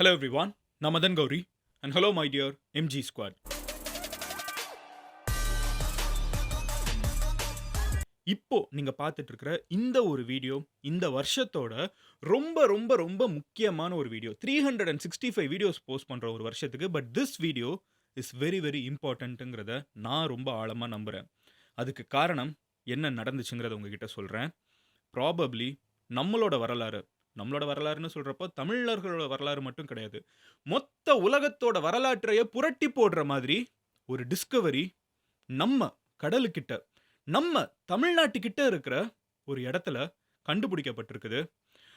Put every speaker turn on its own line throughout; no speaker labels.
Hello everyone, நான் Madan Gowri and hello my dear MG squad இப்போ நீங்கள் பார்த்துட்டு இருக்கிற இந்த ஒரு வீடியோ இந்த வருஷத்தோட ரொம்ப ரொம்ப ரொம்ப முக்கியமான ஒரு video. Three hundred and sixty five videos post பண்ணுற ஒரு வருஷத்துக்கு but this video is very very இம்பார்ட்டண்ட்டுங்கிறத நான் ரொம்ப ஆழமாக நம்புகிறேன் அதுக்கு காரணம் என்ன நடந்துச்சுங்கிறத உங்ககிட்ட சொல்கிறேன் ப்ராபப்ளி நம்மளோட வரலாறு நம்மளோட வரலாறுன்னு சொல்கிறப்போ தமிழர்களோட வரலாறு மட்டும் கிடையாது. மொத்த உலகத்தோட வரலாற்றையே புரட்டி போடுற மாதிரி ஒரு டிஸ்கவரி நம்ம கடலுக்கிட்ட நம்ம தமிழ்நாட்டுக்கிட்ட இருக்கிற ஒரு இடத்துல கண்டுபிடிக்கப்பட்டிருக்குது.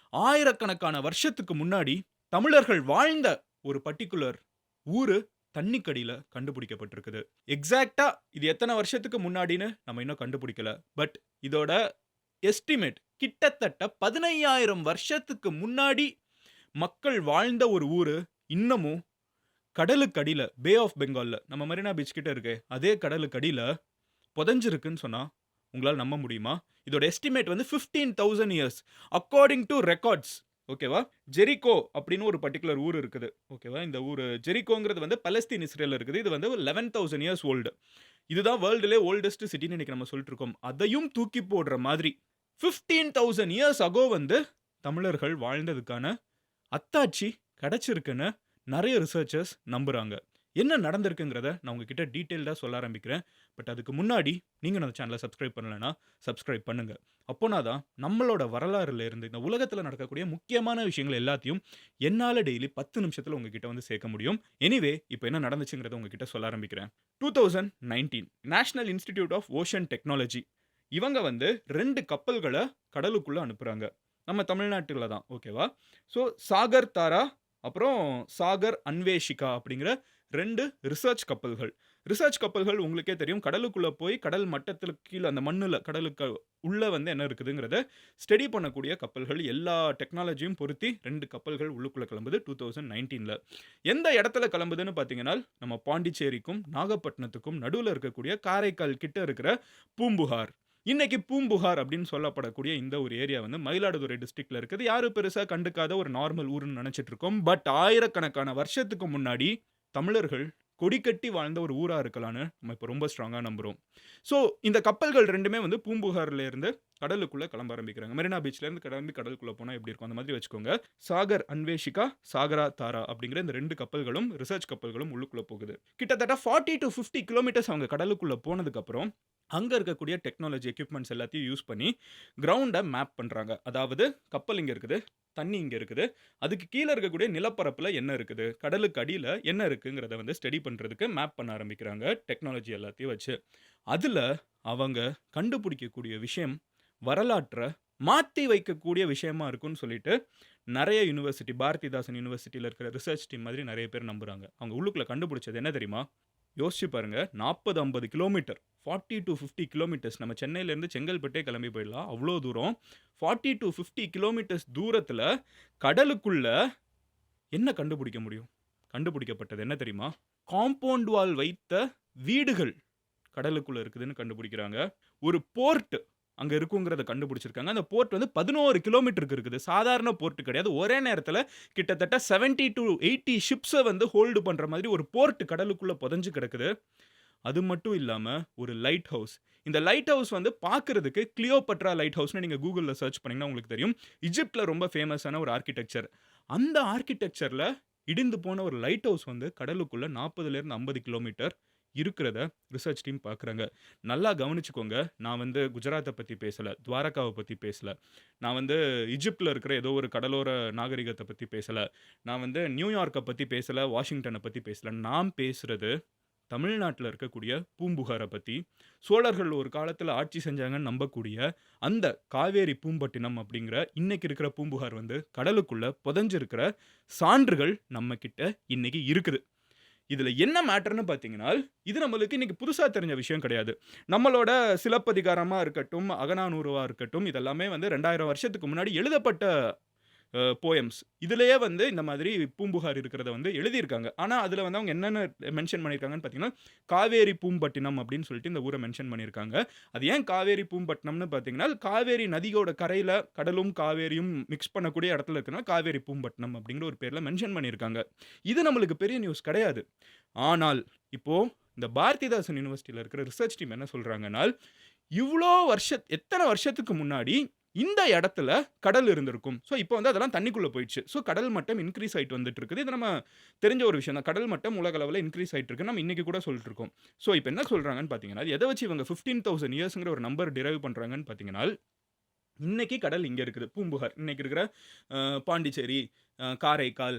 ஆயிரக்கணக்கான வருஷத்துக்கு முன்னாடி தமிழர்கள் வாழ்ந்த ஒரு பர்டிகுலர் ஊர் தண்ணிக்கடியில் கண்டுபிடிக்கப்பட்டிருக்குது. எக்ஸாக்டாக இது எத்தனை வருஷத்துக்கு முன்னாடின்னு நம்ம இன்னும் கண்டுபிடிக்கல. பட் இதோட எஸ்டிமேட் கிட்டத்தட்ட பதினையாயிரம் வருஷத்துக்கு முன்னாடி மக்கள் வாழ்ந்த ஒரு ஊர். இன்னமும் கடலுக்கடியில் பே ஆஃப் பெங்காலில் நம்ம மெரினா பீச் கிட்ட இருக்கு அதே கடலுக்கடியில் புதஞ்சிருக்குன்னு சொன்னால் உங்களால் நம்ப முடியுமா? இதோட எஸ்டிமேட் வந்து fifteen thousand years according to records ஓகேவா ஜெரிகோ அப்படின்னு ஒரு பர்டிகுலர் ஊர் இருக்குது. ஓகேவா இந்த ஊர் ஜெரிகோங்கிறது வந்து பலஸ்தீன் இஸ்ரேல் இருக்குது. இது வந்து லெவன் தௌசண்ட் இயர்ஸ் ஓல்டு இதுதான் வேர்ல்டுலே ஓல்டஸ்ட் சிட்டின்னு இன்றைக்கி நம்ம சொல்லிட்டு இருக்கோம். அதையும் தூக்கி போடுற மாதிரி. ஃபிஃப்டீன் தௌசண்ட் இயர்ஸ் அகோ வந்து தமிழர்கள் வாழ்ந்ததுக்கான அத்தாட்சி கிடைச்சிருக்குன்னு நிறைய ரிசர்ச்சர்ஸ் நம்புறாங்க. என்ன நடந்திருக்குங்கிறத நான் உங்ககிட்ட டீட்டெயில்டாக சொல்ல ஆரம்பிக்கிறேன். பட் அதுக்கு முன்னாடி நீங்கள் அந்த சேனலை சப்ஸ்கிரைப் பண்ணலைன்னா சப்ஸ்கிரைப் பண்ணுங்க. அப்போனா தான் நம்மளோட வரலாறுல இருந்து இந்த உலகத்தில் நடக்கக்கூடிய முக்கியமான விஷயங்கள் எல்லாத்தையும் என்னால் டெய்லி பத்து நிமிஷத்தில் உங்ககிட்ட வந்து சேர்க்க முடியும். எனிவே இப்போ என்ன நடந்துச்சுங்கிறத உங்ககிட்ட சொல்ல ஆரம்பிக்கிறேன். Two thousand nineteen National Institute of Ocean Technology இவங்க வந்து ரெண்டு கப்பல்களை கடலுக்குள்ளே அனுப்புகிறாங்க நம்ம தமிழ்நாட்டில் தான் ஓகேவா ஸோ சாகர் தாரா அப்புறம் சாகர் அன்வேஷிகா அப்படிங்கிற ரெண்டு ரிசர்ச் கப்பல்கள். ரிசர்ச் கப்பல்கள் உங்களுக்கே தெரியும். கடலுக்குள்ளே போய் கடல் மட்டத்தில் கீழே அந்த மண்ணில் கடலுக்கு உள்ளே வந்து என்ன இருக்குதுங்கிறத ஸ்டடி பண்ணக்கூடிய கப்பல்கள். எல்லா டெக்னாலஜியும் பொருத்தி ரெண்டு கப்பல்கள் உள்ளுக்குள்ளே கிளம்புது டூ தௌசண்ட் நைன்டீனில் எந்த இடத்துல கிளம்புதுன்னு பார்த்தீங்கன்னா நம்ம பாண்டிச்சேரிக்கும் நாகப்பட்டினத்துக்கும் நடுவில் இருக்கக்கூடிய காரைக்கால் கிட்ட இருக்கிற பூம்புகார். இன்னைக்கு பூம்புகார் அப்படின்னு சொல்லப்படக்கூடிய இந்த ஒரு ஏரியா வந்து மயிலாடுதுறை டிஸ்ட்ரிக்ட்ல இருக்குது. யாரும் பெருசாக கண்டுக்காத ஒரு நார்மல் ஊருன்னு நினச்சிட்டு இருக்கோம். பட் ஆயிரக்கணக்கான வருஷத்துக்கு முன்னாடி தமிழர்கள் கொடிக்கட்டி வாழ்ந்த ஒரு ஊராக இருக்கலான்னு நம்ம இப்போ ரொம்ப ஸ்ட்ராங்காக நம்புகிறோம் ஸோ இந்த கப்பல்கள் ரெண்டுமே வந்து பூம்புகார்லேருந்து கடலுக்குள்ள கிளம்ப ஆரம்பிக்கிறாங்க. மெரினா பீச்ல இருந்து கிளம்பி கடலுக்குள்ள போனால் எப்படி இருக்கும்? அந்த மாதிரி வச்சுக்கோங்க. சாகர் அன்வேஷிகா சாகரா தாரா அப்படிங்கிற இந்த ரெண்டு கப்பல்களும் ரிசர்ச் கப்பல்களும் உள்ளுக்குள்ள போகுது. கிட்டத்தட்ட ஃபார்ட்டி டு ஃபிஃப்டி கிலோமீட்டர்ஸ் அவங்க கடலுக்குள்ள போனதுக்கப்புறம் அங்கே இருக்கக்கூடிய டெக்னாலஜி எக்யூப்மெண்ட்ஸ் எல்லாத்தையும் யூஸ் பண்ணி கிரவுண்டை மேப் பண்ணுறாங்க அதாவது கப்பல் இங்கே இருக்குது தண்ணி இங்கே இருக்குது அதுக்கு கீழே இருக்கக்கூடிய நிலப்பரப்பில் என்ன இருக்குது கடலுக்கு அடியில் என்ன இருக்குங்கிறத வந்து ஸ்டடி பண்ணுறதுக்கு மேப் பண்ண ஆரம்பிக்கிறாங்க டெக்னாலஜி எல்லாத்தையும் வச்சு. அதில் அவங்க கண்டுபிடிக்கக்கூடிய விஷயம் வரலாற்றை மாற்றி வைக்கக்கூடிய விஷயமா இருக்கும்னு சொல்லிட்டு நிறைய யூனிவர்சிட்டி பாரதிதாசன் யூனிவர்சிட்டியில் இருக்கிற ரிசர்ச் டீம் மாதிரி நிறைய பேர் நம்புகிறாங்க அவங்க உள்ளுக்குள்ளே கண்டுபிடிச்சது என்ன தெரியுமா? யோசிச்சு பாருங்க நாற்பது ஐம்பது kilometre forty to fifty kilometres நம்ம சென்னையிலேருந்து செங்கல்பட்டே கிளம்பி போயிடலாம். அவ்வளோ தூரம். ஃபார்ட்டி டு ஃபிஃப்டி கிலோமீட்டர்ஸ் தூரத்தில் கடலுக்குள்ள என்ன கண்டுபிடிக்க முடியும்? கண்டுபிடிக்கப்பட்டது என்ன தெரியுமா? காம்பவுண்ட் வால் வைத்த வீடுகள் கடலுக்குள்ளே இருக்குதுன்னு கண்டுபிடிக்கிறாங்க. ஒரு போர்ட்டு அங்கே இருக்குங்கிறத கண்டுபிடிச்சிருக்காங்க. அந்த போர்ட் வந்து பதினோரு கிலோமீட்டருக்கு இருக்குது. சாதாரண போர்ட்டு கிடையாது. ஒரே நேரத்தில் கிட்டத்தட்ட செவன்ட்டி டு எயிட்டி ஷிப்ஸை வந்து ஹோல்டு பண்ணுற மாதிரி ஒரு போர்ட் கடலுக்குள்ளே புதஞ்சு கிடக்குது. அது மட்டும் இல்லாமல் ஒரு லைட் ஹவுஸ் இந்த லைட் ஹவுஸ் வந்து பார்க்கறதுக்கு கிளியோபட்ரா லைட் ஹவுஸ்னு நீங்கள் கூகுளில் சர்ச் பண்ணிங்கன்னா உங்களுக்கு தெரியும். இஜிப்டில் ரொம்ப ஃபேமஸான ஒரு ஆர்கிடெக்சர் அந்த ஆர்கிடெக்சரில் இடிந்து போன ஒரு லைட் ஹவுஸ் வந்து கடலுக்குள்ளே நாற்பதுலேருந்து ஐம்பது கிலோமீட்டர் இருக்கிறத ரிசர்ச் டீம் பார்க்குறாங்க நல்லா கவனிச்சுக்கோங்க. நான் வந்து குஜராத்தை பற்றி பேசலை துவாரகாவை பற்றி பேசலை. நான் வந்து இஜிப்டில் இருக்கிற ஏதோ ஒரு கடலோர நாகரிகத்தை பற்றி பேசலை. நான் வந்து நியூயார்க்கை பற்றி பேசலை வாஷிங்டனை பற்றி பேசலை. நான் பேசுகிறது தமிழ்நாட்டில் இருக்கக்கூடிய பூம்புகாரை பற்றி சோழர்கள் ஒரு காலத்தில் ஆட்சி செஞ்சாங்கன்னு நம்பக்கூடிய அந்த காவேரி பூம்பட்டினம் அப்படிங்கிற இன்னைக்கு இருக்கிற பூம்புகார் வந்து கடலுக்குள்ளே புதஞ்சிருக்கிற சான்றுகள் நம்மக்கிட்ட இன்னைக்கு இருக்குது. இதில் என்ன மேட்டர்னு பார்த்தீங்கன்னா இது நம்மளுக்கு இன்றைக்கி புதுசாக தெரிஞ்ச விஷயம் கிடையாது. நம்மளோட சிலப்பதிகாரமாக இருக்கட்டும் அகநானூறுவாக இருக்கட்டும் இதெல்லாமே வந்து ரெண்டாயிரம் வருஷத்துக்கு முன்னாடி எழுதப்பட்ட போயம்ஸ். இதுலேயே வந்து இந்த மாதிரி பூம்புகார் இருக்கிறத வந்து எழுதியிருக்காங்க. ஆனால் அதில் வந்து அவங்க என்னென்ன மென்ஷன் பண்ணியிருக்காங்கன்னு பார்த்தீங்கன்னா, காவேரி பூம்பட்டினம் அப்படின்னு சொல்லிட்டு இந்த ஊரை மென்ஷன் பண்ணியிருக்காங்க. அது ஏன் காவேரி பூம்பட்டினம்னு பார்த்தீங்கன்னா, காவேரி நதியோட கரையில் கடலும், காவேரியும் மிக்ஸ் பண்ணக்கூடிய இடத்துல இருக்குன்னா காவேரி பூம்பட்டினம் அப்படிங்கிற ஒரு பேரில் மென்ஷன் பண்ணியிருக்காங்க. இது நம்மளுக்கு பெரிய நியூஸ் கிடையாது. ஆனால், இப்போது இந்த பாரதிதாசன் யூனிவர்சிட்டியில் இருக்கிற ரிசர்ச் டீம் என்ன சொல்கிறாங்கன்னா இவ்வளோ வருஷ எத்தனை வருஷத்துக்கு முன்னாடி இந்த இடத்துல கடல் இருந்திருக்கும். ஸோ, இப்போ வந்து அதெல்லாம் தண்ணிக்குள்ளே போயிடுச்சு. ஸோ, கடல் மட்டம் இன்க்ரீஸ் ஆயிட்டு வந்துட்டு இருக்குது. இது நம்ம தெரிஞ்ச ஒரு விஷயம் தான். கடல் மட்டம் உலக அளவில் இன்க்ரீஸ் ஆயிட்டு இருக்கு நம்ம இன்றைக்கி கூட சொல்லிட்டு இருக்கோம். ஸோ, இப்போ என்ன சொல்கிறாங்கன்னு பார்த்தீங்கன்னா, எதை வச்சு இவங்க ஃபிஃப்டீன் தௌசண்ட் இயர்ஸுங்கிற ஒரு நம்பர் டிரைவ் பண்ணுறாங்கன்னு பார்த்தீங்கன்னா, இன்றைக்கி கடல் இங்கே இருக்குது. பூம்புகார். இன்றைக்கி இருக்கிற பாண்டிச்சேரி, காரைக்கால்,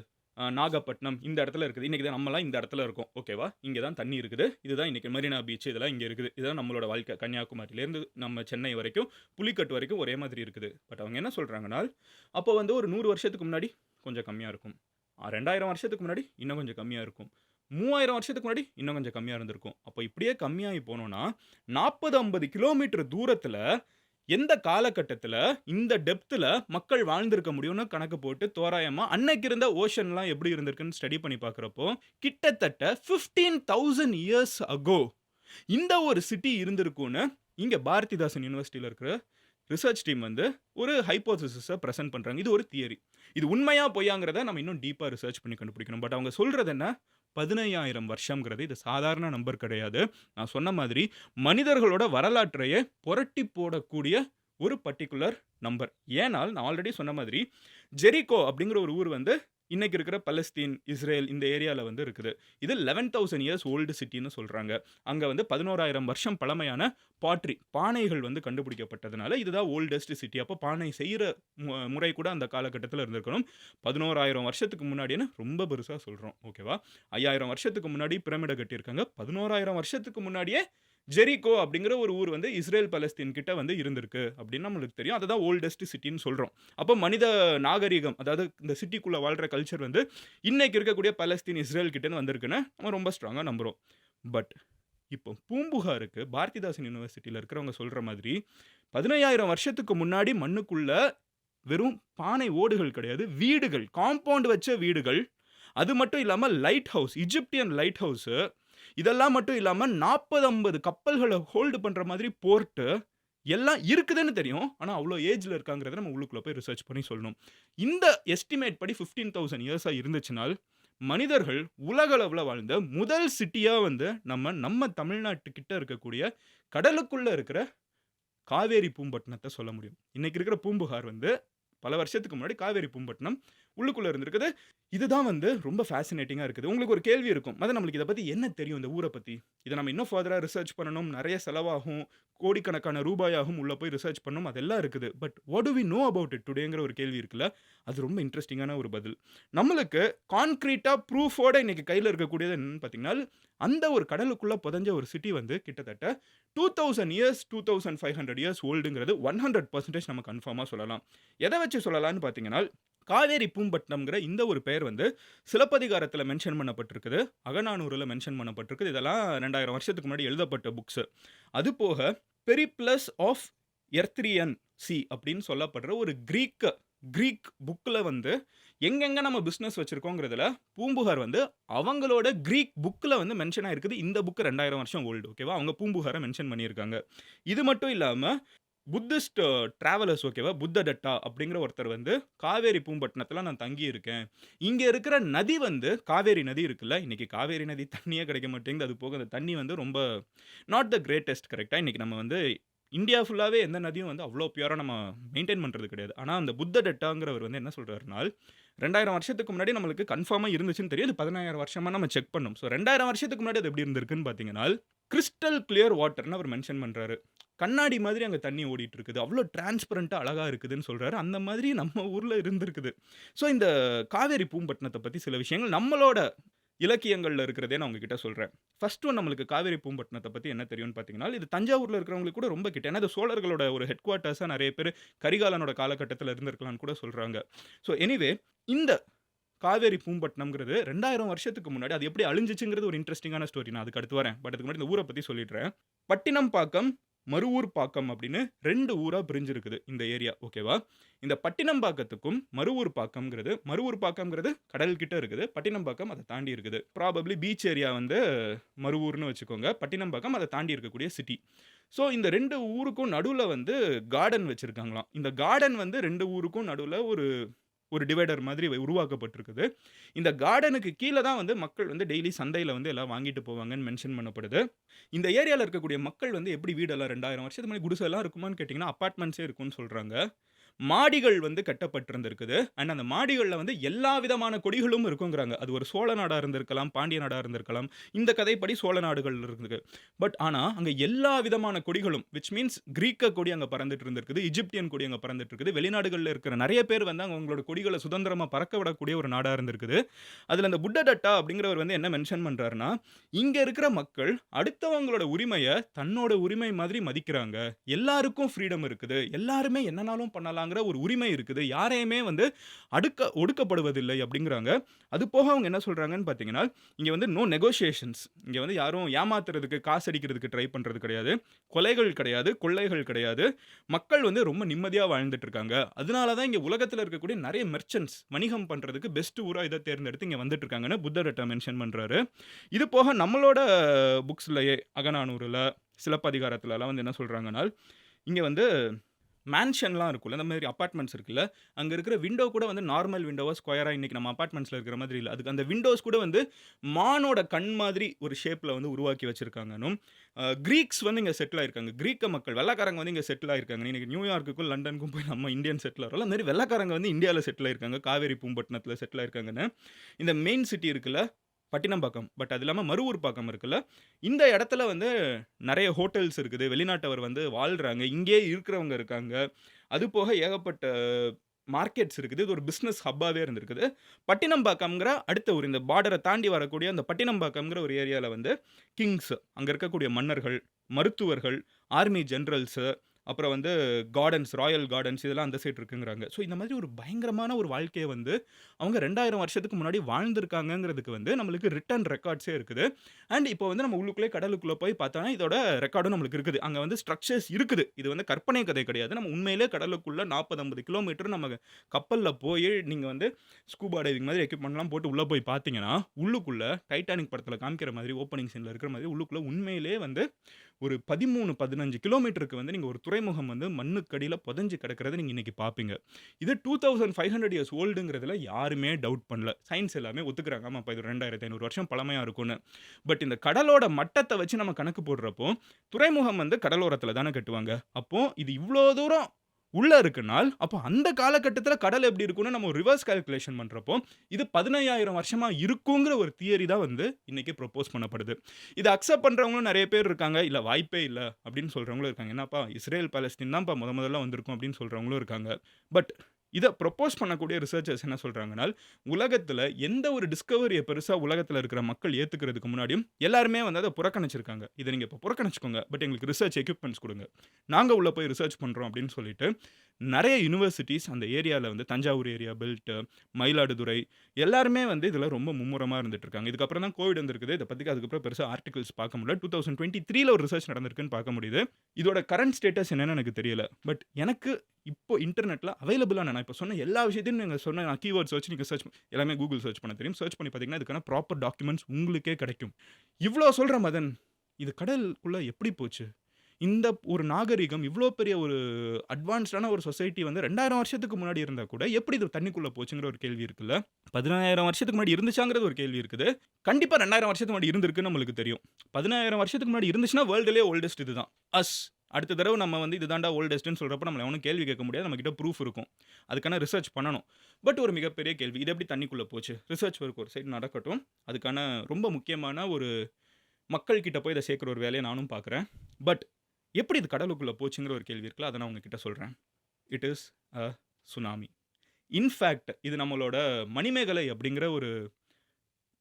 நாகப்பட்டினம் இந்த இடத்துல இருக்குது. இன்றைக்கி தான் நம்மலாம் இந்த இடத்துல இருக்கோம். ஓகேவா? இங்கே தான் தண்ணி இருக்குது. இதுதான் இன்றைக்கி மெரினா பீச் இதெல்லாம் இங்கே இருக்குது. இதுதான் நம்மளோட வாழ்க்கை. கன்னியாகுமரியிலேருந்து நம்ம சென்னை வரைக்கும், புலிக்கட்டு வரைக்கும் ஒரே மாதிரி இருக்குது. பட் அவங்க என்ன சொல்கிறாங்கன்னா அப்போ வந்து ஒரு நூறு வருஷத்துக்கு முன்னாடி கொஞ்சம் கம்மியாக இருக்கும். ரெண்டாயிரம் வருஷத்துக்கு முன்னாடி இன்னும் கொஞ்சம் கம்மியாக இருக்கும். 3000 வருஷத்துக்கு முன்னாடி இன்னும் கொஞ்சம் கம்மியாக இருந்திருக்கும். அப்போ இப்படியே கம்மியாகி போனோன்னா நாற்பது ஐம்பது கிலோமீட்டர் தூரத்தில் எந்த காலகட்டத்தில் இந்த டெப்த்தில் மக்கள் வாழ்ந்திருக்க முடியும்னு கணக்கு போட்டு தோராயமாக அன்னைக்கு இருந்த ஓஷன்லாம் எப்படி இருந்திருக்குன்னு ஸ்டடி பண்ணி பார்க்குறப்போ கிட்டத்தட்ட 15,000 இயர்ஸ் அகோ இந்த ஒரு சிட்டி இருந்திருக்கும்னு இங்கே பாரதிதாசன் யூனிவர்சிட்டியில் இருக்கிற ரிசர்ச் டீம் வந்து ஒரு ஹைப்போசிஸை ப்ரெசென்ட் பண்ணுறாங்க இது ஒரு தியரி. இது உண்மையாக பொய்யாங்கிறத நம்ம இன்னும் டீப்பாக ரிசர்ச் பண்ணி கண்டுபிடிக்கணும். பட் அவங்க சொல்றது என்ன? பதினையாயிரம் வருஷங்கிறது இது சாதாரண நம்பர் கிடையாது. நான் சொன்ன மாதிரி மனிதர்களோட வரலாற்றையே புரட்டி போடக்கூடிய ஒரு பர்ட்டிகுலர் நம்பர். ஏனால் நான் ஆல்ரெடி சொன்ன மாதிரி ஜெரிகோ அப்படிங்கிற ஒரு ஊர் வந்து இன்றைக்கி இருக்கிற பலஸ்தீன், இஸ்ரேல் இந்த ஏரியாவில் வந்து இருக்குது. இது 11,000 இயர்ஸ் ஓல்டு சிட்டின்னு சொல்கிறாங்க அங்கே வந்து 11,000 வருஷம் பழமையான பாட்ரி பானைகள் வந்து கண்டுபிடிக்கப்பட்டதுனால இதுதான் ஓல்டஸ்ட் சிட்டி. அப்போ பானை செய்கிற முறை கூட அந்த காலகட்டத்தில் இருந்திருக்கணும். 11,000 வருஷத்துக்கு முன்னாடின்னு ரொம்ப பெருசாக சொல்கிறோம் ஓகேவா? 5,000 வருஷத்துக்கு முன்னாடி பிரமிடை கட்டியிருக்காங்க. 11,000 வருஷத்துக்கு முன்னாடியே ஜெரிகோ அப்படிங்கிற ஒரு ஊர் வந்து இஸ்ரேல், பலஸ்தீன் கிட்ட வந்து இருந்திருக்கு அப்படின்னு நம்மளுக்கு தெரியும். அததான் ஓல்டஸ்ட் சிட்டின்னு சொல்கிறோம் அப்போ மனித நாகரிகம் அதாவது இந்த சிட்டிக்குள்ளே வாழ்கிற கல்ச்சர் வந்து இன்னைக்கு இருக்கக்கூடிய பலஸ்தீன், இஸ்ரேல் கிட்டேருந்து வந்திருக்குன்னு நம்ம ரொம்ப ஸ்ட்ராங்காக நம்புறோம். பட் இப்போ பூம்புகாருக்கு பாரதிதாசன் யூனிவர்சிட்டியில் இருக்கிறவங்க சொல்கிற மாதிரி 15,000 வருஷத்துக்கு முன்னாடி மண்ணுக்குள்ள வெறும் பானை ஓடுகள் கிடையாது. வீடுகள், காம்பவுண்ட் வச்ச வீடுகள். அது மட்டும் இல்லாமல் lighthouse, Egyptian lighthouse இதெல்லாம் மட்டும் இல்லாமல் நாற்பது ஐம்பது கப்பல்களை ஹோல்டு பண்ணுற மாதிரி போர்ட்டு எல்லாம் இருக்குதுன்னு தெரியும். ஆனால் அவ்வளோ ஏஜில் இருக்காங்கிறத நம்ம உள்ளுக்குள்ளே போய் ரிசர்ச் பண்ணி சொல்லணும். இந்த எஸ்டிமேட் படி ஃபிஃப்டீன் தௌசண்ட் இயர்ஸாக இருந்துச்சுனால், மனிதர்கள் உலகளவில் வாழ்ந்த முதல் சிட்டியாக வந்து நம்ம நம்ம தமிழ்நாட்டுக்கிட்ட இருக்கக்கூடிய கடலுக்குள்ளே இருக்கிற காவேரி பூம்பட்டினத்தை சொல்ல முடியும். இன்றைக்கி இருக்கிற பூம்புகார் வந்து பல வருஷத்துக்கு முன்னாடி காவேரி பூம்பட்டினம் உள்ளுக்குள்ளே இருந்திருக்குது. இதுதான் வந்து ரொம்ப ஃபேசினேட்டிங்காக இருக்குது. உங்களுக்கு ஒரு கேள்வி இருக்கும். அதை நம்மளுக்கு இதை பற்றி என்ன தெரியும் இந்த ஊரை பற்றி இதை நம்ம இன்னும் ஃபர்தராக ரிசர்ச் பண்ணணும். நிறைய செலவாகும். கோடிக்கணக்கான ரூபாயாகும். உள்ளே போய் ரிசர்ச் பண்ணணும். அதெல்லாம் இருக்குது. But what do we know about it டுடேங்கிற ஒரு கேள்வி இருக்குல்ல. அது ரொம்ப இன்ட்ரெஸ்டிங்கான ஒரு பதில். நம்மளுக்கு கான்க்ரீட்டாக ப்ரூஃபோட இன்றைக்கி கையில் இருக்கக்கூடியது என்னன்னு பார்த்தீங்கன்னா, அந்த ஒரு கடலுக்குள்ளே புதஞ்ச ஒரு சிட்டி வந்து கிட்டத்தட்ட 2000 இயர்ஸ், 2500 இயர்ஸ் ஓல்டுங்கிறது 100% நம்ம கன்ஃபார்மாக சொல்லலாம். எதை வச்சு சொல்லலாம்னு பார்த்தீங்கன்னா, காவேரி பூம்பட்டினம்ங்கிற இந்த ஒரு பெயர் வந்து சிலப்பதிகாரத்தில் மென்ஷன் பண்ணப்பட்டிருக்குது. அகநானூரில் மென்ஷன் பண்ணப்பட்டிருக்குது. இதெல்லாம் 2000 வருஷத்துக்கு முன்னாடி எழுதப்பட்ட புக்ஸ். அதுபோக பெரிப்ளஸ் ஆஃப் எர்த்ரியன் சி அப்படின்னு சொல்லப்படுற ஒரு கிரீக் கிரீக் புக்கில் வந்து எங்கெங்கே நம்ம பிஸ்னஸ் வச்சுருக்கோங்கிறதுல பூம்புகார் வந்து அவங்களோட கிரீக் புக்கில் வந்து மென்ஷன் ஆகிருக்குது இந்த புக்கு ரெண்டாயிரம் வருஷம் ஓல்டு. ஓகேவா? அவங்க பூம்புகாரை மென்ஷன் பண்ணியிருக்காங்க. இது மட்டும் இல்லாமல் புத்திஸ்ட் டிராவலர்ஸ் ஓகேவா? புத்த டட்டா அப்படிங்கிற ஒருத்தர் வந்து காவேரி பூம்பட்டினத்தில் நான் தங்கி இருக்கேன். இங்கே இருக்கிற நதி வந்து காவேரி நதி இருக்குல்ல. இன்றைக்கி காவேரி நதி தண்ணியே கிடைக்க மாட்டேங்குது. அது போக அந்த தண்ணி வந்து ரொம்ப நாட் த கிரேட்டஸ்ட் கரெக்டாக இன்றைக்கி நம்ம வந்து இந்தியா ஃபுல்லாகவே எந்த நதியும் வந்து அவ்வளோ பியூராக நம்ம மெயின்டைன் பண்ணுறது கிடையாது. ஆனால் அந்த புத்த டட்டாங்கிறவர் வந்து என்ன சொல்றாருனால், 2000 வருஷத்துக்கு முன்னாடி நம்மளுக்கு கன்ஃபார்மாக இருந்துச்சுன்னு தெரியும். அது பதினாயிரம் வருஷமாக நம்ம செக் பண்ணோம். ஸோ 2000 வருஷத்துக்கு முன்னாடி அது எப்படி இருந்திருக்குன்னு பார்த்தீங்கன்னா, கிறிஸ்டல் கிளியர் வாட்டர்னு அவர் மென்ஷன் பண்ணுறாரு கண்ணாடி மாதிரி அங்கே தண்ணி ஓடிட்டு இருக்குது. அவ்வளோ டிரான்ஸ்பரண்ட்டாக அழகாக இருக்குதுன்னு சொல்கிறாரு அந்த மாதிரி நம்ம ஊரில் இருந்திருக்குது. ஸோ இந்த காவேரி பூம்பட்டினத்தை பற்றி சில விஷயங்கள் நம்மளோட இலக்கியங்களில் இருக்கிறதே நான் உங்ககிட்ட சொல்கிறேன் ஃபர்ஸ்ட் ஒன் நம்மளுக்கு காவேரி பூம்பட்டினத்தை பற்றி என்ன தெரியும்னு பார்த்தீங்கன்னா, இது தஞ்சாவூரில் இருக்கிறவங்களுக்கு கூட ரொம்ப கிட்ட. ஏன்னா இது சோழர்களோட ஒரு ஹெட் குவார்ட்டர்ஸாக நிறைய பேர் கரிகாலனோட காலகட்டத்தில் இருந்திருக்கலாம்னு கூட சொல்கிறாங்க ஸோ எனிவே இந்த காவேரி பூம்பட்டினம்ங்கிறது 2000 வருஷத்துக்கு முன்னாடி அது எப்படி அழிஞ்சிச்சுங்கிறது ஒரு இன்ட்ரஸ்டிங்கான ஸ்டோரி. நான் அதுக்கு அடுத்து வரேன். பட் அதுக்கு முன்னாடி இந்த ஊரை பற்றி சொல்லிடுறேன். பட்டினம் பாக்கம் மறுவூர் பாக்கம் அப்படின்னு ரெண்டு ஊராக பிரிஞ்சிருக்குது இந்த ஏரியா. ஓகேவா? இந்த பட்டினம்பாக்கத்துக்கும் மறுவூர் பாக்கம்ங்கிறது மருவூர் பாக்கம்ங்கிறது கடல் கிட்ட இருக்குது. பட்டினம்பாக்கம் அதை தாண்டி இருக்குது. ப்ராபப்ளி பீச் ஏரியா வந்து மறுவூர்னு வச்சுக்கோங்க. பட்டினம்பாக்கம் அதை தாண்டி இருக்கக்கூடிய சிட்டி. ஸோ இந்த ரெண்டு ஊருக்கும் நடுவில் வந்து கார்டன் வச்சுருக்காங்களாம் இந்த கார்டன் வந்து ரெண்டு ஊருக்கும் நடுவில் ஒரு ஒரு டிவைடர் மாதிரி உருவாக்கப்பட்டிருக்குது. இந்த கார்டனுக்கு கீழே தான் வந்து மக்கள் வந்து டெய்லி சந்தையில் வந்து எல்லாம் வாங்கிட்டு போவாங்கன்னு மென்ஷன் பண்ணப்படுது. இந்த ஏரியாவில் இருக்கக்கூடிய மக்கள் வந்து எப்படி வீடெல்லாம் 2000 வருஷத்துக்கு முன்னாடி குடிசெல்லாம் இருக்குமான்னு கேட்டிங்கன்னா அப்பார்ட்மெண்ட்ஸே இருக்கும்னு சொல்கிறாங்க மாடிகள் வந்து கட்டப்பட்டிருந்திருக்குது. அண்ட் அந்த மாடிகளில் வந்து எல்லா விதமான கொடிகளும் இருக்குங்கிறாங்க. அது ஒரு சோழ நாடாக இருந்திருக்கலாம், பாண்டிய நாடாக இருந்திருக்கலாம். இந்த கதைப்படி சோழ நாடுகள் இருக்குது. பட் ஆனால் அங்கே எல்லா விதமான கொடிகளும் விச் மீன்ஸ் கிரீக்க கொடி அங்கே பறந்துட்டு இருந்திருக்குது. எஜிப்தியன் கொடி அங்கே பறந்துட்டு இருக்குது. வெளிநாடுகளில் இருக்கிற நிறைய பேர் வந்து அவங்களோட கொடிகளை சுதந்திரமாக பறக்க விடக்கூடிய ஒரு நாடாக இருந்திருக்குது. அதில் அந்த புட்டடட்டா அப்படிங்கிறவர் வந்து என்ன மென்ஷன் பண்ணுறாருன்னா இங்கே இருக்கிற மக்கள் அடுத்தவங்களோட உரிமையை தன்னோட உரிமை மாதிரி மதிக்கிறாங்க. எல்லாருக்கும் ஃப்ரீடம் இருக்குது. எல்லாருமே என்னனாலும் பண்ணலாங்கிற ஒரு உரிமை இருக்குது. யாரையுமே வந்து அடுக்க ஒடுக்கப்படுவதில்லை அப்படிங்கிறாங்க. அது போக அவங்க என்ன சொல்கிறாங்கன்னு பார்த்தீங்கன்னா, இங்கே வந்து நோ நெகோஷியேஷன்ஸ். இங்கே வந்து யாரும் ஏமாத்துறதுக்கு, காசு அடிக்கிறதுக்கு ட்ரை பண்ணுறது கிடையாது. கொலைகள் கிடையாது, கொள்ளைகள் கிடையாது. மக்கள் வந்து ரொம்ப நிம்மதியாக வாழ்ந்துட்டு இருக்காங்க. அதனால தான் இங்கே உலகத்தில் இருக்கக்கூடிய நிறைய மெர்ச்சன்ட்ஸ் வணிகம் பண்ணுறதுக்கு பெஸ்ட் ஊராக இதை தேர்ந்தெடுத்து இங்கே வந்துட்டு இருக்காங்கன்னு புத்தரட்ட மென்ஷன் பண்ணுறாரு இது போக நம்மளோட புக்ஸ்லையே அகநானூரில் சிலப்பதிகாரத்துலலாம் வந்து என்ன சொல்கிறாங்கன்னா இங்கே வந்து மேன்ஷன்லாம் இருக்கும்ல. இந்த மாதிரி அப்பார்ட்மெண்ட்ஸ் இருக்குல்ல. அங்கே இருக்கிற விண்டோ கூட வந்து நார்மல் விண்டோவாக ஸ்கொயராக இன்னைக்கு நம்ம அப்பார்ட்மெண்ட்ஸில் இருக்கிற மாதிரி இல்லை அதுக்கு அந்த விண்டோஸ் கூட வந்து மானோட கண் மாதிரி ஒரு ஷேப்பில் வந்து உருவாக்கி வச்சிருக்காங்கன்னும், க்ரீக்ஸ் வந்து இங்கே செட்டில் ஆயிருக்காங்க. க்ரீக்க மக்கள் வெள்ளக்காரங்க வந்து இங்கே செட்டில் ஆயிருக்காங்க. இன்றைக்கி நியூயார்க்குக்கும், லண்டனுக்கும் போய் நம்ம இந்தியன் செட்டில் ஆகிறோம் அந்த மாதிரி வெள்ளக்காரங்க வந்து இந்தியாவில் செட்டில் ஆயிருக்காங்க. காவேரி பூம்பட்டினத்தில் செட்டில் ஆயிருக்காங்கன்னு. இந்த மெயின் சிட்டி இருக்குல்ல, பட்டினம்பாக்கம். பட் அது இல்லாமல் மருவூர் பாக்கம் இருக்குல்ல. இந்த இடத்துல வந்து நிறைய ஹோட்டல்ஸ் இருக்குது. வெளிநாட்டவர் வந்து வாழ்கிறாங்க இங்கேயே இருக்கிறவங்க இருக்காங்க. அது போக ஏகப்பட்ட மார்க்கெட்ஸ் இருக்குது. இது ஒரு பிஸ்னஸ் ஹப்பாகவே இருந்திருக்குது. பட்டினம்பாக்கம்ங்கிற அடுத்த ஊர் இந்த பார்டரை தாண்டி வரக்கூடிய அந்த பட்டினம்பாக்கம்ங்கிற ஒரு ஏரியாவில் வந்து கிங்ஸ் அங்கே இருக்கக்கூடிய மன்னர்கள், மருத்துவர்கள், ஆர்மி ஜென்ரல்ஸு அப்புறம் வந்து கார்டன்ஸ், ராயல் கார்டன்ஸ் இதெல்லாம் அந்த சைடு இருக்குங்கிறாங்க. ஸோ இந்த மாதிரி ஒரு பயங்கரமான ஒரு வாழ்க்கையை வந்து அவங்க 2000 வருஷத்துக்கு முன்னாடி வாழ்ந்திருக்காங்கிறதுக்கு வந்து நம்மளுக்கு ரிட்டன் ரெக்கார்ட்ஸே இருக்குது. அண்ட் இப்போ வந்து நம்ம உள்ளுக்குள்ளே கடலுக்குள்ளே போய் பார்த்தோம்னா, இதோட ரெக்கார்டும் நம்மளுக்கு இருக்குது. அங்கே வந்து ஸ்ட்ரக்சர்ஸ் இருக்குது. இது வந்து கற்பனை கதை கிடையாது. நம்ம உண்மையிலே கடலுக்குள்ளே நாற்பது ஐம்பது கிலோமீட்டர் நம்ம கப்பலில் போய் நீங்கள் வந்து ஸ்கூபா டைவிங் மாதிரி எக்யூப்மெண்ட்லாம் போட்டு உள்ளே போய் பார்த்தீங்கன்னா, உள்ளுக்குள்ளே டைட்டானிக் படத்தில் காமிக்கிற மாதிரி ஓப்பனிங் சீனில் இருக்கிற மாதிரி உள்ளுக்குள்ளே உண்மையிலே வந்து ஒரு 13, 15 கிலோமீட்டருக்கு வந்து நீங்கள் ஒரு துறைமுகம் வந்து மண்ணுக்கடியில் புதஞ்சு கிடக்கிறத நீங்கள் இன்றைக்கி பார்ப்பீங்க. இது 2500 இயர்ஸ் ஓல்டுங்கிறதுல யாருமே டவுட் பண்ணல. சயின்ஸ் எல்லாமே ஒத்துக்கிறாங்க. ஆமாப்பா இது 2500 வருஷம் பழமையா இருக்கும்னு. பட் இந்த கடலோட மட்டத்தை வச்சு நம்ம கணக்கு போடுறப்போ, துறைமுகம் வந்து கடலோரத்தில் தானே கட்டுவாங்க. அப்போது இது இவ்வளோ தூரம் உள்ளே இருக்குனால், அப்போ அந்த காலகட்டத்தில் கடல் எப்படி இருக்கும்னு நம்ம ஒரு ரிவர்ஸ் கால்குலேஷன் பண்ணுறப்போ இது பதினையாயிரம் வருஷமாக இருக்குங்கிற ஒரு தியரி தான் வந்து இன்றைக்கி ப்ரொப்போஸ் பண்ணப்படுது. இதை அக்செப்ட் பண்ணுறவங்களும் நிறைய பேர் இருக்காங்க. இல்லை வாய்ப்பே இல்லை அப்படின்னு சொல்கிறவங்களும் இருக்காங்க. என்னப்பா இஸ்ரேல், பாலஸ்தீன் தான்ப்பா முத முதல்ல வந்திருக்கும் அப்படின்னு சொல்கிறவங்களும் இருக்காங்க. பட் இதை ப்ரொப்போஸ் பண்ணக்கூடிய ரிசர்ச்சர்ஸ் என்ன சொல்கிறாங்கன்னா உலகத்தில் எந்த ஒரு டிஸ்கவரியை பெருசாக உலகத்தில் இருக்கிற மக்கள் ஏற்றுக்கிறதுக்கு முன்னாடியும் எல்லாருமே வந்து அதை புறக்கணிச்சிருக்காங்க. இதை நீங்கள் இப்போ புறக்கணிச்சிக்கோங்க பட் எங்களுக்கு ரிசர்ச் எக்யூப்மெண்ட்ஸ் கொடுங்க நாங்கள் உள்ளே போய் ரிசர்ச் பண்ணுறோம் அப்படின்னு சொல்லிட்டு, நிறைய யூனிவர்சிட்டிஸ் அந்த ஏரியாவில் வந்து தஞ்சாவூர் ஏரியா பெல்ட்டு மயிலாடுதுறை எல்லாருமே வந்து இதில் ரொம்ப மும்முரமாக இருந்துட்டு இருக்காங்க. இதுக்கப்புறம் தான் கோவிட் வந்திருக்குது. இதை பற்றி அதுக்கப்புறம் பெருசாக ஆர்டிகல்ஸ் பார்க்க முடியல. 2023ல ஒரு ரிசர்ச் நடந்திருக்குன்னு பார்க்க முடியுது. இதோட கரண்ட் ஸ்டேட்டஸ் என்னன்னு எனக்கு தெரியல. பட் எனக்கு இப்போ இன்டர்நெட்டில் அவைலபிளான நான் இப்போ சொன்ன எல்லா விஷயத்தையும் நீங்கள் சொன்ன நான் கீவேர்ட்ஸ் வச்சு நீங்கள் சர்ச் எல்லாமே கூகுள் சர்ச் பண்ண தெரியும். சர்ச் பண்ணி பார்த்தீங்கன்னா, இதுக்கான ப்ராப்பர் டாக்குமெண்ட்ஸ் உங்களுக்கே கிடைக்கும். இவ்வளோ சொல்கிற மதன், இது கடலுக்குள்ளே எப்படி போச்சு? இந்த ஒரு நாகரிகம் இவ்வளோ பெரிய ஒரு அட்வான்ஸ்டான ஒரு சொசைட்டி வந்து 2000 வருஷத்துக்கு முன்னாடி இருந்தால் கூட, எப்படி இது தண்ணிக்குள்ளே போச்சுங்கிற ஒரு கேள்வி இருக்குல்ல. 15000 வருஷத்துக்கு முன்னாடி இருந்துச்சாங்கிறது ஒரு கேள்வி இருக்குது. கண்டிப்பாக ரெண்டாயிரம் வருஷத்துக்கு முன்னாடி இருந்திருக்குன்னு நம்மளுக்கு தெரியும். 15000 வருஷத்துக்கு முன்னாடி இருந்துச்சுன்னா வேர்ல்டுலேயே ஓல்டஸ்ட் இதுதான். அஸ் அடுத்த தடவ நம்ம வந்து இதுதான்டா ஓல்டஸ்ட்ன்னு சொல்கிறப்ப நம்ம எவனும் கேள்வி கேட்க முடியாது. நம்மக்கிட்ட ப்ரூஃப் இருக்கும். அதுக்கான ரிசர்ச் பண்ணணும். பட் ஒரு மிகப்பெரிய கேள்வி. இது எப்படி தண்ணிக்குள்ளே போச்சு? ரிசர்ச் ஒர்க் ஒரு சைடு நடக்கட்டும். அதுக்கான ரொம்ப முக்கியமான ஒரு மக்கள்கிட்ட போய் இதை சேர்க்குற ஒரு வேலையை நானும் பார்க்குறேன். பட் எப்படி இது கடலுக்குள்ளே போச்சுங்கிற ஒரு கேள்வி இருக்குல்ல, அதை நான் உங்ககிட்ட சொல்கிறேன் it is a tsunami. In fact இது நம்மளோட மணிமேகலை அப்படிங்கிற ஒரு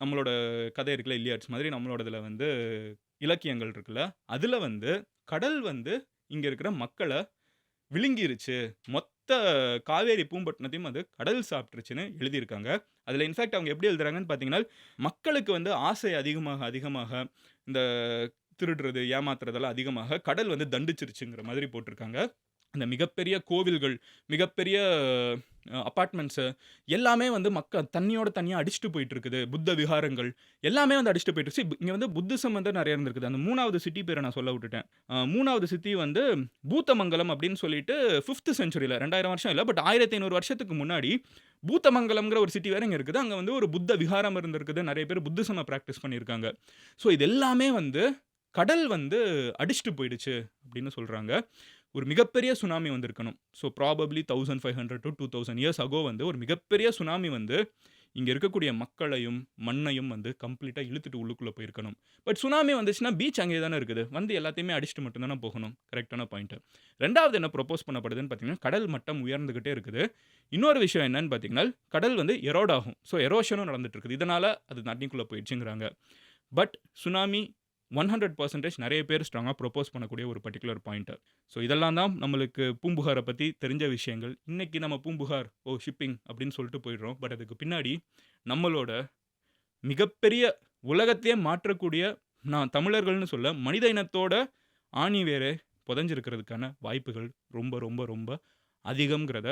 நம்மளோட கதை இருக்குல்ல, இல்லியாட்ஸ் மாதிரி நம்மளோட இதில் வந்து இலக்கியங்கள் இருக்குல்ல, அதில் வந்து கடல் வந்து இங்கே இருக்கிற மக்களை விழுங்கிருச்சு. மொத்த காவேரி பூம்பட்டினத்தையும் அது கடல் சாப்பிட்டுருச்சுன்னு எழுதியிருக்காங்க. அதில் இன்ஃபேக்ட் அவங்க எப்படி எழுதுறாங்கன்னு பார்த்தீங்கன்னா, மக்களுக்கு வந்து ஆசை அதிகமாக அதிகமாக இந்த திருடுறது, ஏமாத்துறதெல்லாம் அதிகமாக கடல் வந்து தண்டிச்சிருச்சுங்கிற மாதிரி போட்டிருக்காங்க. அந்த மிகப்பெரிய கோவில்கள், மிகப்பெரிய அப்பார்ட்மெண்ட்ஸு எல்லாமே வந்து மக்க தண்ணியோட தண்ணியாக அடிச்சுட்டு போயிட்டு இருக்குது. புத்த விகாரங்கள் எல்லாமே வந்து அடிச்சுட்டு போயிட்டு சி இங்கே வந்து புத்திசம் வந்து நிறைய இருந்திருக்குது. அந்த மூணாவது சிட்டி பேரை நான் சொல்ல விட்டுட்டேன். மூணாவது சிட்டி வந்து பூத்தமங்கலம் அப்படின்னு சொல்லிட்டு ஃபிஃப்த் செஞ்சுரியில் ரெண்டாயிரம் வருஷம் இல்லை பட் 1500 வருஷத்துக்கு முன்னாடி பூத்தமங்கலம்ங்கிற ஒரு சிட்டி வேற இங்கே இருக்குது. அங்கே வந்து ஒரு புத்த விஹாரம் இருந்திருக்குது. நிறைய பேர் புத்திசமை ப்ராக்டிஸ் பண்ணியிருக்காங்க. ஸோ இது எல்லாமே வந்து கடல் வந்து அடிச்சுட்டு போயிடுச்சு அப்படின்னு சொல்கிறாங்க ஒரு மிகப்பெரிய சுனாமி வந்திருக்கணும். So probably 1500 two thousand years ago வந்து ஒரு மிகப்பெரிய சுனாமி வந்து இங்கே இருக்கக்கூடிய மக்களையும், மண்ணையும் வந்து கம்ப்ளீட்டாக இழுத்துட்டு உள்ளுக்குள்ளே போயிருக்கணும். பட் சுனாமி வந்துச்சுன்னா பீச் அங்கேயே தானே இருக்குது. வந்து எல்லாத்தையுமே அடிச்சுட்டு மட்டும்தானே போகணும். கரெக்டான பாயிண்ட்டு ரெண்டாவது என்ன ப்ரொப்போஸ் பண்ணப்படுதுன்னு பார்த்தீங்கன்னா, கடல் மட்டம் உயர்ந்துகிட்டே இருக்குது. இன்னொரு விஷயம் என்னன்னு பார்த்தீங்கன்னா, கடல் வந்து எரோட் ஆகும். ஸோ எரோஷனும் நடந்துட்டு இருக்குது. இதனால் அது தண்ணிக்குள்ள போயிடுச்சுங்கிறாங்க. But tsunami one hundred percentage நிறைய பேர் ஸ்ட்ராங்காக ப்ரொப்போஸ் பண்ணக்கூடிய ஒரு பர்டிகுலர் பாயிண்ட். ஸோ இதெல்லாம் தான் நம்மளுக்கு பூம்புகாரை பற்றி தெரிஞ்ச விஷயங்கள். இன்றைக்கி நம்ம பூம்புகார், ஓ ஷிப்பிங் அப்படின்னு சொல்லிட்டு போயிடுறோம். பட் அதுக்கு பின்னாடி நம்மளோட மிகப்பெரிய உலகத்தையே மாற்றக்கூடிய நான் தமிழர்கள்னு சொல்ல, மனித இனத்தோட ஆணி வேறே புதைஞ்சிருக்கிறதுக்கான வாய்ப்புகள் ரொம்ப, ரொம்ப, ரொம்ப அதிகம்ங்கிறத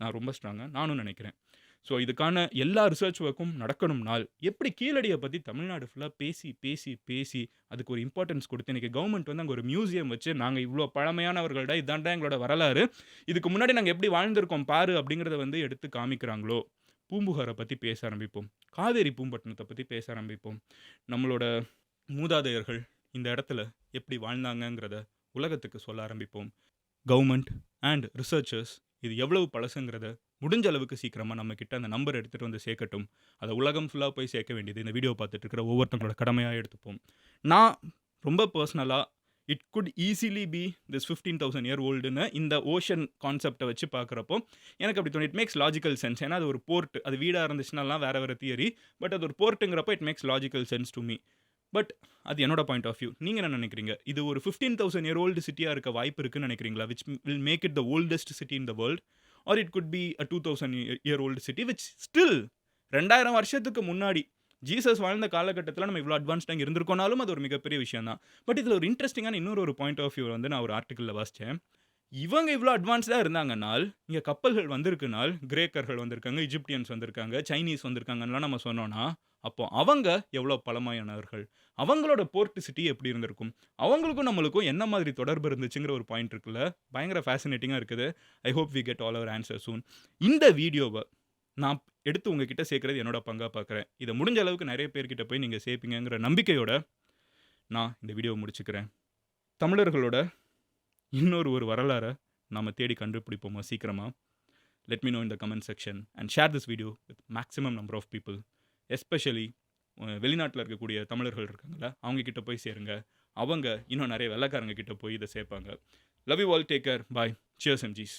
நான் ரொம்ப ஸ்ட்ராங்காக நானும் நினைக்கிறேன் ஸோ இதுக்கான எல்லா ரிசர்ச் ஒர்க்கும் நடக்கணும்னால், எப்படி கீழடியை பற்றி தமிழ்நாடு ஃபுல்லாக பேசி, பேசி, பேசி அதுக்கு ஒரு இம்பார்ட்டன்ஸ் கொடுத்து இன்றைக்கி கவர்மெண்ட் வந்து அங்கே ஒரு மியூசியம் வச்சு, நாங்கள் இவ்வளோ பழமையானவர்கள்டா, இதான்டா எங்களோட வரலாறு. இதுக்கு முன்னாடி நாங்கள் எப்படி வாழ்ந்திருக்கோம் பாரு அப்படிங்கிறத வந்து எடுத்து காமிக்கிறாங்களோ, பூம்புகாரை பற்றி பேச ஆரம்பிப்போம். காவேரி பூம்பட்டினத்தை பற்றி பேச ஆரம்பிப்போம். நம்மளோட மூதாதையர்கள் இந்த இடத்துல எப்படி வாழ்ந்தாங்கங்கிறத உலகத்துக்கு சொல்ல ஆரம்பிப்போம். கவர்மெண்ட் அண்ட் ரிசர்ச்சர்ஸ் இது எவ்வளவு பழசுங்கிறத முடிஞ்ச அளவுக்கு சீக்கிரமாக நம்ம கிட்ட அந்த நம்பர் எடுத்துகிட்டு வந்து சேர்க்கட்டும். அதை உலகம் ஃபுல்லாக போய் சேர்க்க வேண்டியது இந்த வீடியோ பார்த்துட்டு இருக்கிற ஒவ்வொருத்தங்களோட கடமையாக எடுத்துப்போம். நான் ரொம்ப பர்சனலாக it could easily be this 15,000 year ஓல்டுன்னு இந்த ஓஷன் கான்செப்டை வச்சு பார்க்குறப்போ, எனக்கு அப்படி தோணும். It makes logical sense. ஏன்னா அது ஒரு போர்ட். அது வீடாக இருந்துச்சுனாலாம் வேறு வேறு தியரி. பட் அது ஒரு போர்ட்டுங்கிறப்போ it makes logical sense to me. But அது என்னோட பாயிண்ட் ஆஃப் வியூ. நீங்கள் என்ன நினைக்கிறீங்க இது ஒரு 15,000 இயர் ஓல்டு சிட்டியாக இருக்க வாய்ப்பு இருக்குன்னு நினைக்கிறீங்களா which will make it the oldest city in the world. Or it could be a 2000 year old city which still 2000 வருஷத்துக்கு முன்னாடி ஜீசஸ் வாழ்ந்த காலகட்டத்தில் நம்ம இவ்வளோ அட்வான்ஸ்டாக இருந்திருக்கோனாலும் அது ஒரு மிகப்பெரிய விஷயம் தான். பட் இதில் ஒரு இன்ட்ரெஸ்டிங்கான இன்னொரு ஒரு பாயிண்ட் ஆஃப் வியூ வந்து நான் ஒரு ஆர்டிக்கலில் வாசித்தேன் இவங்க இவ்வளோ அட்வான்ஸ்டாக இருந்தாங்கனால், இங்கே கப்பல்கள் வந்திருக்குனால், கிரேக்கர்கள் வந்திருக்காங்க, இஜிப்டியன்ஸ் வந்திருக்காங்க, சைனீஸ் வந்திருக்காங்கலாம் நம்ம சொன்னோன்னா அப்போ அவங்க எவ்வளோ பழமையானவர்கள்? அவங்களோட போர்ட் சிட்டி எப்படி இருந்திருக்கும்? அவங்களுக்கும் நம்மளுக்கும் என்ன மாதிரி தொடர்பு இருந்துச்சுங்கிற ஒரு பாயிண்ட் இருக்குல்ல. பயங்கர ஃபேசினேட்டிங்காக இருக்குது. I hope we get all our answer soon. இந்த வீடியோவை நான் எடுத்து உங்ககிட்ட சேர்க்குறது என்னோட பங்காக பார்க்குறேன். இதை முடிஞ்ச அளவுக்கு நிறைய பேர்கிட்ட போய் நீங்கள் சேர்ப்பீங்கிற நம்பிக்கையோட, நான் இந்த வீடியோவை முடிச்சுக்கிறேன். தமிழர்களோட இன்னொரு ஒரு வரலாறை நாம தேடி கண்டுபிடிப்போமா சீக்கிரமாக let me know in the comment section and share this video with maximum number of people especially வெளிநாட்டில் இருக்கக்கூடிய தமிழர்கள் இருக்காங்கள அவங்கக்கிட்ட போய் சேருங்க. அவங்க இன்னும் நிறைய வெள்ளைக்காரங்க கிட்ட போய் இதை சேர்ப்பாங்க. Love you all. Take care. Bye. Cheers MGs.